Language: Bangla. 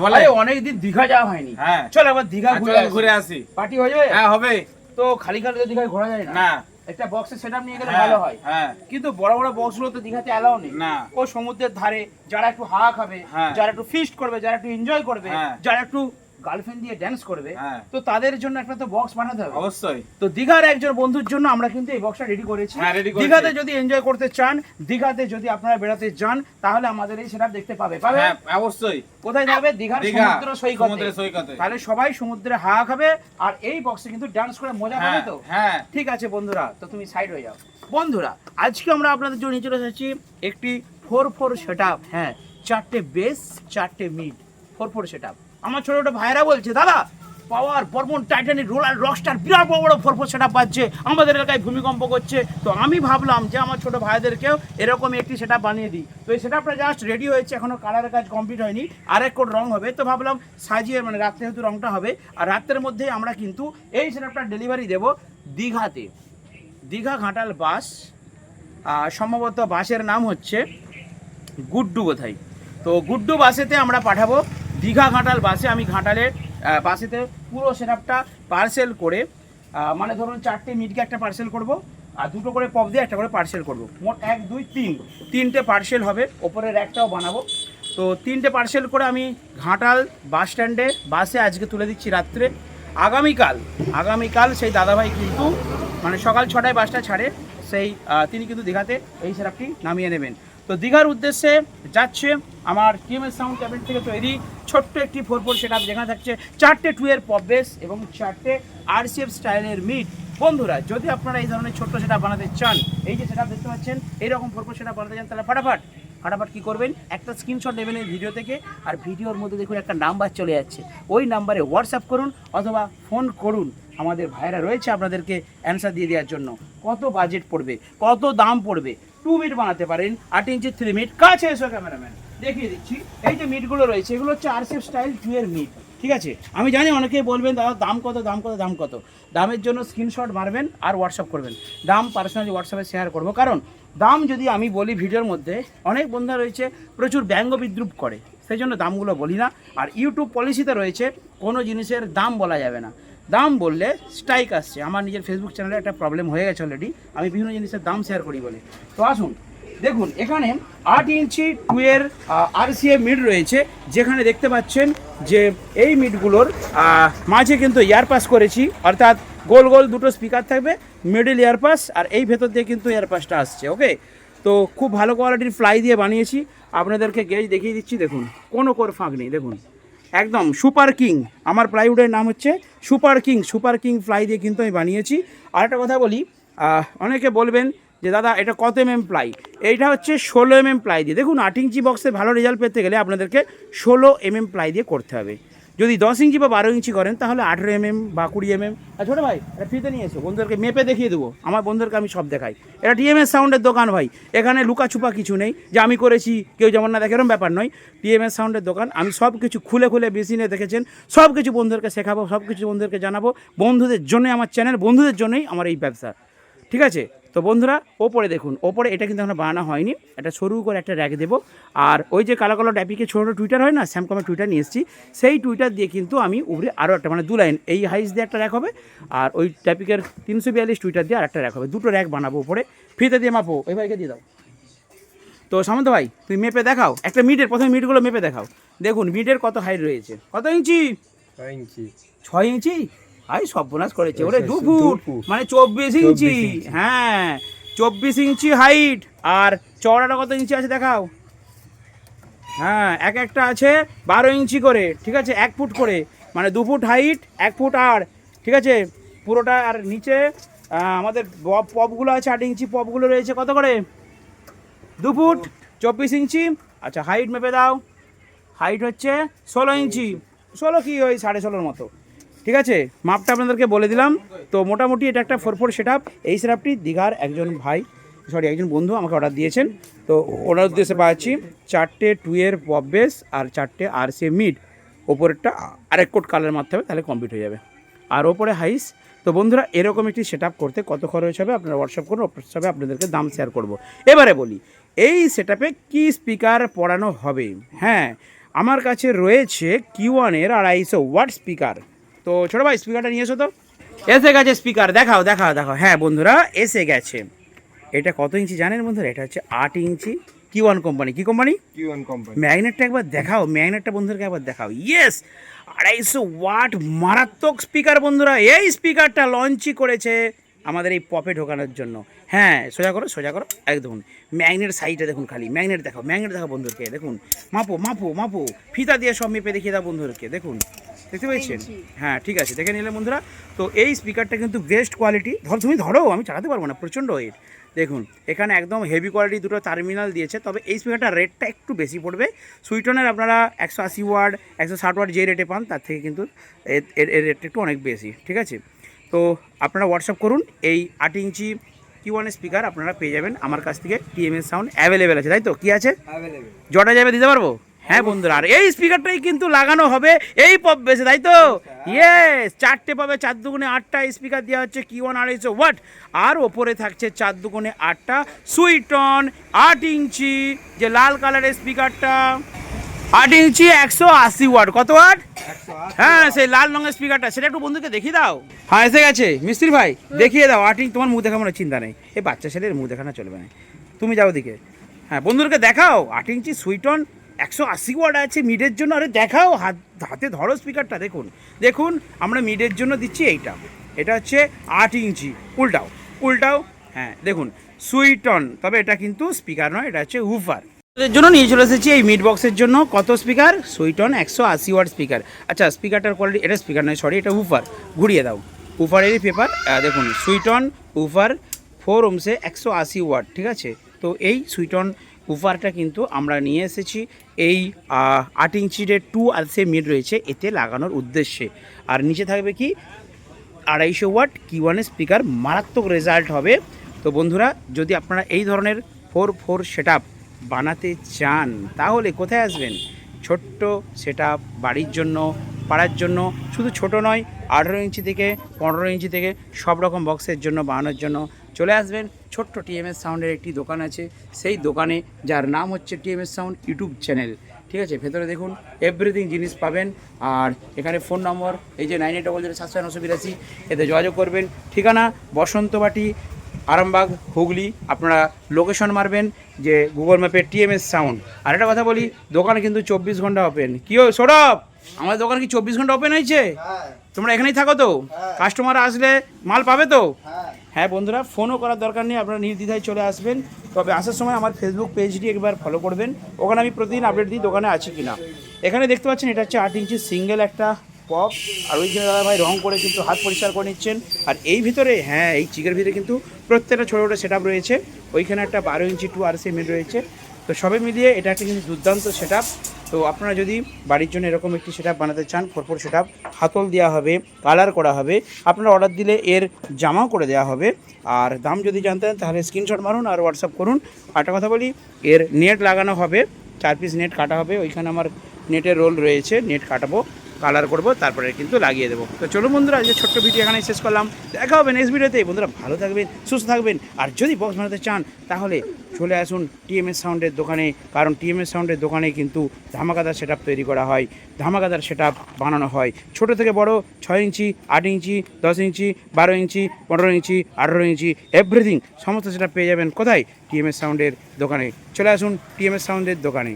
হ্যাঁ, বলে। অনেকদিন দীঘা যাওয়া হয়নি হ্যাঁ। চল একবার দীঘা হ্যাঁ, ঘুরে আসি। ঘুরে আসি পার্টি হয়ে যাবে হ্যাঁ হবে তো খালি খালি তো দীঘায় ঘোরা যায় না একটা বক্সের সেটআপ নিয়ে গেলে ভালো হয় হ্যাঁ কিন্তু বড় বড় বক্সগুলো তো দীঘাতে অ্যালাউ নেই না ও সমুদ্রের ধারে যারা একটু হাওয়া খাবে। যারা একটু ফিস্ট করবে যারা একটু এনজয় করবে। যারা একটু গার্লফ্রেন্ড দিয়ে ড্যান্স করবে। তো তাদের জন্য একটা তো বক্স বানাতে হবে। অবশ্যই। তো দীঘার একজন বন্ধুর জন্য আমরা কিন্তু এই বক্সটা রেডি করেছি। হ্যাঁ। দীঘাতে যদি এনজয় করতে চান দীঘাতে যদি আপনারা বেড়াতে যান তাহলে আমাদের এই সেটআপ দেখতে পাবে। পাবে? হ্যাঁ অবশ্যই। কোথায় যাবে? দীঘার সমুদ্র সৈকতে। তাহলে সবাই সমুদ্রে হাওয়া খাবে আর এই বক্সে কিন্তু ডান্স করে মজা পাবে হ্যাঁ তো? হ্যাঁ। ঠিক আছে বন্ধুরা তো তুমি সাইড হয়ে যাও। বন্ধুরা আজকে আমরা আপনাদের জন্য নিয়ে চলে এসেছি একটি ফোর ফোর সেট হ্যাঁ চারটে বেস চারটে মিড ফোর ফোর সেট আমার ছোট ভাইরা বলছে, দাদা, power, Barman, Titanic, roller, rockstar, বিরাট বড় বড় ফোর ফোর সেট পাচ্ছে আমাদের এলাকায় ভূমিকম্প করছে। তো আমি ভাবলাম যে আমার ছোটো ভাইদেরকেও এরকম একটি সেট বানিয়ে দিই। তো এই সেট জাস্ট রেডি হয়েছে এখনও কালারের কাজ কমপ্লিট হয়নি, আর এক কোট রং হবে। তো ভাবলাম সাজিয়ে মানে রাত্রে যেহেতু রংটা হবে, আর রাত্রের মধ্যে আমরা কিন্তু এই সেট ডেলিভারি দেবো দীঘাতে। দীঘা ঘাটাল বাস সম্ভবত বাসের নাম হচ্ছে গুড্ডু বোধহয় তো গুড্ডু বাসেতে আমরা পাঠাবো দীঘা ঘাটাল বাসে আমি ঘাটালের বাসেতে পুরো সেটআপটা পার্সেল করে মানে ধরুন চারটে মিটকে একটা পার্সেল করব, আর দুটো করে পপ দিয়ে একটা করে পার্সেল করব। মোট এক, দুই, তিন। তিনটে পার্সেল হবে, ওপরের একটাও বানাবো। তো তিনটে পার্সেল করে আমি ঘাটাল বাস স্ট্যান্ডে বাসে আজকে তুলে দিচ্ছি রাত্রে। আগামীকাল আগামীকাল সেই দাদাভাই কিন্তু মানে সকাল ছটায় বাসটা ছাড়ে, সেই তিনি কিন্তু দীঘাতে এই সেরাপটি নামিয়ে নেবেন। তো দীঘার উদ্দেশ্যে যাচ্ছে আমার টিএমএস সাউন্ড ক্যাবিন থেকে তৈরি ছোট্ট একটি ফোর ফোর সেট যেখানে থাকছে চারটে টু এর পপ বেস এবং চারটে আরসিএফ স্টাইলের মিট বন্ধুরা, যদি আপনারা এই ধরনের ছোট্ট সেট বানাতে চান, এই যে সেট দেখতে পাচ্ছেন, এইরকম ফোর ফোর সেট বানাতে চান, তাহলে ফাটাফাট ফাটাফাট কী করবেন? একটা স্ক্রিনশট নেবেন এই ভিডিও থেকে আর ভিডিওর মধ্যে দেখুন একটা নাম্বার চলে যাচ্ছে। ওই নাম্বারে হোয়াটসঅ্যাপ করুন অথবা ফোন করুন। আমাদের ভাইরা রয়েছে আপনাদেরকে অ্যান্সার দিয়ে দেওয়ার জন্য। কত বাজেট পড়বে? কত দাম পড়বে? টু মিট বানাতে পারেন, আট ইঞ্চি থ্রি মিট কাছে এসো ক্যামেরাম্যান দেখিয়ে দিচ্ছি। এই যে মিটগুলো রয়েছে, এগুলো হচ্ছে আরসিএফ স্টাইল এর মিট ঠিক আছে? আমি জানি অনেকেই বলবেন, দাদা, দাম কত দাম কত দাম কত? দামের জন্য স্ক্রিনশট মারবেন আর হোয়াটসঅ্যাপ করবেন। দাম পার্সোনালি হোয়াটসঅ্যাপে শেয়ার করব। কারণ, দাম যদি আমি বলি ভিডিওর মধ্যে, অনেক বন্ধুরা রয়েছে, প্রচুর ব্যঙ্গ বিদ্রুপ করে। সেই জন্য দামগুলো বলি না। আর ইউটিউব পলিসিতে রয়েছে, কোনো জিনিসের দাম বলা যাবে না। দাম বললে স্ট্রাইক আসছে। আমার নিজের ফেসবুক চ্যানেলে একটা প্রবলেম হয়ে গেছে অলরেডি আমি বিভিন্ন জিনিসের দাম শেয়ার করি বলে। তো আসুন, দেখুন, এখানে আট ইঞ্চি টুয়ের আরসিএ মিড রয়েছে, যেখানে দেখতে পাচ্ছেন যে এই মিডগুলোর মাঝে কিন্তু ইয়ারপাস করেছি, অর্থাৎ গোল গোল দুটো স্পিকার থাকবে মিডল ইয়ারপাস আর এই ভেতর দিয়ে কিন্তু ইয়ারপাসটা আসছে ওকে তো খুব ভালো কোয়ালিটির ফ্লাই দিয়ে বানিয়েছি। আপনাদেরকে গেজ দেখিয়ে দিচ্ছি, দেখুন, কোনো কোর ফাঁক নেই, দেখুন। একদম সুপার কিং আমার প্লাইউডের নাম হচ্ছে super king super king ply দিয়ে কিন্তু আমি বানিয়েছি। আর একটা কথা বলি অনেকে বলবেন যে, দাদা, এটা কত এম এম প্লাই এইটা হচ্ছে ষোলো এম এম প্লাই দিয়ে। দেখুন, আট ইঞ্চি বক্সে ভালো রেজাল্ট পেতে গেলে আপনাদেরকে ষোলো এম এম প্লাই দিয়ে করতে হবে। যদি দশ ইঞ্চি বা বারো ইঞ্চি করেন, তাহলে আঠেরো এম এম বা কুড়ি এম এম আর ছোটো ভাই এটা ফ্রিতে নিয়ে এসো, বন্ধুদেরকে মেপে দেখিয়ে দেবো। আমার বন্ধুদেরকে আমি সব দেখাই। এটা টিএমএস সাউন্ডের দোকান ভাই, এখানে লুকাছুপা কিছু নেই। যে আমি করেছি, কেউ যেমন না দেখে, এরকম ব্যাপার নয়। টিএমএস সাউন্ডের দোকান, আমি সব কিছু খুলে খুলে মেশিনে দেখেছেন, সব কিছু বন্ধুদেরকে শেখাবো, সব কিছু বন্ধুদেরকে জানাব। বন্ধুদের জন্যই আমার চ্যানেল, বন্ধুদের জন্যই আমার এই ব্যবসা। ঠিক আছে? তো বন্ধুরা ওপরে দেখুন ওপরে এটা কিন্তু এখনও বানানো হয়নি এটা সরু করে একটা র্যাক দেবো। আর ওই যে কালো কালো ড্যাপিকে ছোটো টুইটার হয় না স্যামকমের টুইটার নিয়ে এসেছি সেই টুইটার দিয়ে কিন্তু আমি উপরে আরও একটা মানে দু লাইন এই হাইস দিয়ে একটা র্যাক হবে আর ওই ট্যাপিকের তিনশো বিয়াল্লিশ টুইটার দিয়ে আর একটা র্যাক হবে দুটো র্যাক বানাবো উপরে। ফ্রিতে দিয়ে মাপো ওই ভাইকে দিয়ে দাও। তো সামন্ত ভাই তুমি মেপে দেখাও একটা মিটের প্রথমে মিটগুলো মেপে দেখাও। দেখুন মিটের কত হাইট রয়েছে কত ইঞ্চি? ছয় ইঞ্চি। ছয় ইঞ্চি? আই সর্বনাশ করেছে। ওরে দু ফুট। মানে চব্বিশ ইঞ্চি। হ্যাঁ চব্বিশ ইঞ্চি হাইট আর চওড়াটা কত ইঞ্চি আছে দেখাও। হ্যাঁ এক একটা আছে বারো ইঞ্চি করে ঠিক আছে? এক ফুট করে। মানে দু ফুট হাইট এক ফুট আর ঠিক আছে? পুরোটা আর নিচে আমাদের পপগুলো আছে আট ইঞ্চি পপগুলো রয়েছে। কত করে? দু ফুট চব্বিশ ইঞ্চি। আচ্ছা হাইট মেপে দাও। হাইট হচ্ছে ষোলো ইঞ্চি। ষোলো কি ওই সাড়ে ষোলোর মতো? ঠিক আছে? মাপটা আপনাদেরকে বলে দিলাম। তো মোটামুটি এটা একটা ফোর ফোর সেট এই সেটআপটি দীঘার একজন ভাই সরি একজন বন্ধু আমাকে অর্ডার দিয়েছেন। তো ওনার উদ্দেশ্যে পাচ্ছি চারটে টুয়ের পপ বেস আর চারটে আর সে মিড ওপরেরটা আরেক কোট কালার মারতে হবে তাহলে কমপ্লিট হয়ে যাবে। আর ওপরে হাইস তো বন্ধুরা, এরকম একটি সেট করতে কত খরচ হবে আপনারা হোয়াটসঅ্যাপ করুন হোয়াটসঅ্যাপে আপনাদেরকে দাম শেয়ার করব। এবারে বলি, এই সেট আপে কী স্পিকার পড়ানো হবে? হ্যাঁ আমার কাছে রয়েছে কিউ ওয়ানের আড়াইশো ওয়াট স্পিকার তো ছোটো ভাই স্পিকারটা নিয়ে এসো তো। এসে গেছে স্পিকার দেখাও দেখাও দেখাও। হ্যাঁ বন্ধুরা এসে গেছে। এটা কত ইঞ্চি জানেন বন্ধুরা? এটা হচ্ছে আট ইঞ্চি। কি ওয়ান কোম্পানি কি কোম্পানি কিউএন কোম্পানি ম্যাগনেটটা একবার দেখাও ম্যাগনেটটা বন্ধুদেরকে একবার দেখাও। ইয়েস আড়াইশো ওয়াট মারাত্মক স্পিকার বন্ধুরা। এই স্পিকারটা লঞ্চই করেছে আমাদের এই পপে ঢোকানোর জন্য। হ্যাঁ সোজা করো সোজা করো। একদম ম্যাগনেট সাইডে দেখুন খালি। ম্যাগনেট দেখাও ম্যাগনেট দেখাও বন্ধুদেরকে দেখুন। মাপো মাপো মাপো। ফিতা দিয়ে সব মেপে দেখিয়ে দাও বন্ধুদেরকে দেখুন। দেখতে পেয়েছেন? হ্যাঁ ঠিক আছে দেখে নিলে বন্ধুরা। তো এই স্পিকারটা কিন্তু বেস্ট কোয়ালিটি ধর তুমি ধরো আমি চালাতে পারব না প্রচণ্ড ওয়েট দেখুন এখানে একদম হেভি কোয়ালিটি দুটো টার্মিনাল দিয়েছে তবে এই স্পিকারটার রেটটা একটু বেশি পড়বে। সুইটনের আপনারা একশো আশি ওয়ার্ড একশো ষাট ওয়ার্ড যে রেটে পান তার থেকে কিন্তু এর- রেটটা একটু অনেক বেশি ঠিক আছে? তো আপনারা হোয়াটসঅ্যাপ করুন এই আট ইঞ্চি কি ওয়ান স্পিকার আপনারা পেয়ে যাবেন। আমার কাছ থেকে টিএমএস সাউন্ড অ্যাভেলেবেল আছে তাই তো? কী আছে? জটা যাবে দিতে পারব? হ্যাঁ বন্ধুরা আর এই স্পিকারটাই কিন্তু লাগানো হবে এই পপ বেসে তাই তো? ইয়েস চারটে পাবে চার দুগুণে আটটা স্পিকার দেওয়া হচ্ছে কি ওয়ান আড়াইশো ওয়াট আর ওপরে থাকছে চার দুগুণে আটটা সুইটন আট ইঞ্চি যে লাল কালারের স্পিকারটা আট ইঞ্চি একশো আশি ওয়াট কত ওয়াট হ্যাঁ সেই লাল রঙের স্পিকারটা সেটা একটু বন্ধুকে দেখিয়ে দাও। হ্যাঁ এসে গেছে। মিস্ত্রি ভাই দেখিয়ে দাও। আটিং তোমার মুখ দেখানোর চিন্তা নেই। এই বাচ্চা ছেলের মুখ দেখানো চলবে না। তুমি যাও দিকে হ্যাঁ বন্ধুদেরকে দেখাও। আট ইঞ্চি সুইটন একশো আশি ওয়াট আছে মিডের জন্য। আরে দেখাও, হাত, হাতে ধরো স্পিকারটা দেখুন। দেখুন, আমরা মিডের জন্য দিচ্ছি এইটা। এটা হচ্ছে আট ইঞ্চি। উল্টাও উল্টাও হ্যাঁ দেখুন সুইটন তবে এটা কিন্তু স্পিকার নয়, এটা হচ্ছে উফার এর জন্য নিয়ে চলে এসেছি এই মিড বক্সের জন্য। কত স্পিকার সুইটন একশো আশি ওয়াট স্পিকার আচ্ছা স্পিকারটার কোয়ালিটি এটা স্পিকার নয় সরি এটা উফার ঘুরিয়ে দাও। উফারেরই পেপার দেখুন সুইটন উফার ফোর ওমসে একশো আশি ওয়াট ঠিক আছে? তো এই সুইটন উফারটা কিন্তু আমরা নিয়ে এসেছি। এই আট ইঞ্চির টু আলসে মিড রয়েছে, এতে লাগানোর উদ্দেশ্যে। আর নিচে থাকবে কি? আড়াইশো ওয়াট কি ওয়ানের স্পিকার মারাত্মক রেজাল্ট হবে। তো বন্ধুরা, যদি আপনারা এই ধরনের ফোর ফোর সেট বানাতে চান, তাহলে কোথায় আসবেন? ছোট্ট সেট বাড়ির জন্য, পাড়ার জন্য, শুধু ছোট নয়, আঠেরো ইঞ্চি থেকে পনেরো ইঞ্চি থেকে সব রকম বক্সের জন্য, বানানোর জন্য। চলে আসবেন। ছোট্ট টিএমএস সাউন্ডের একটি দোকান আছে। সেই দোকানে যার নাম হচ্ছে টিএমএস সাউন্ড ইউটিউব চ্যানেল। ঠিক আছে? ভেতরে দেখুন এভরিথিং জিনিস পাবেন। আর এখানে ফোন নম্বর এই যে নাইন এইট ডবল জিরো সাতশো নশো বিরাশি এতে যোগাযোগ করবেন। ঠিকানা বসন্তবাটি আরামবাগ হুগলি। আপনারা লোকেশন মারবেন যে গুগল ম্যাপে টিএমএস সাউন্ড। আর একটা কথা বলি দোকানে কিন্তু চব্বিশ ঘণ্টা ওপেন কি সৌরভ? আমাদের দোকান কি চব্বিশ ঘণ্টা ওপেন হয়েছে? হ্যাঁ। তোমরা এখানেই থাকো তো? হ্যাঁ। কাস্টমার আসলে মাল পাবে তো? হ্যাঁ বন্ধুরা ফোনও করার দরকার নেই, আপনারা নির্দ্বিধায় চলে আসবেন। তবে আসার সময় আমার ফেসবুক পেজটি একবার ফলো করবেন। ওখানে আমি প্রতিদিন আপডেট দিই দোকানে আছে কি না এখানে দেখতে পাচ্ছেন, এটা হচ্ছে আট ইঞ্চি সিঙ্গেল একটা পপ আর ওইখানে দাদা ভাই রং করে কিন্তু হাত পরিষ্কার করে নিচ্ছেন। আর এই ভিতরে হ্যাঁ এই চিকের ভিতরে কিন্তু প্রত্যেকটা ছোটো ছোটো সেট রয়েছে। ওইখানে একটা বারো ইঞ্চি টু আর সি রয়েছে। তো সবে মিলিয়ে এটা একটা কিন্তু দুর্দান্ত সেট তো আপনারা যদি বাড়ির জন্য এরকম একটি সেট বানাতে চান ফোরফোর সেট হাতল দেওয়া হবে কালার করা হবে, আপনারা অর্ডার দিলে এর জামাও করে দেওয়া হবে। আর দাম যদি জানতেন তাহলে স্ক্রিনশট মারুন আর হোয়াটসঅ্যাপ করুন। একটা কথা বলি, এর নেট লাগানো হবে, চার পিস নেট কাটা হবে। ওইখানে আমার নেটের রোল রয়েছে নেট কাটাবো। কালার করব, তারপরে কিন্তু লাগিয়ে দেবো। তো চলো বন্ধুরা, আজকে ছোট্ট ভিডিও এখানে শেষ করলাম। দেখা হবে নেক্সট ভিডিওতে। বন্ধুরা, ভালো থাকবেন, সুস্থ থাকবেন। আর যদি বক্স বানাতে চান, তাহলে চলে আসুন টিএমএস সাউন্ডের দোকানে, কারণ টিএমএস সাউন্ডের দোকানে কিন্তু ধামাকাদার সেট তৈরি করা হয়। ধামাকাদার সেট বানানো হয়। ছোট থেকে বড়, ছয় ইঞ্চি, আট ইঞ্চি, দশ ইঞ্চি, বারো ইঞ্চি, পনেরো ইঞ্চি, আঠেরো ইঞ্চি এভরিথিং সমস্ত সেটা পেয়ে যাবেন কোথায়? টিএমএস সাউন্ডের দোকানে। চলে আসুন টিএমএস সাউন্ডের দোকানে।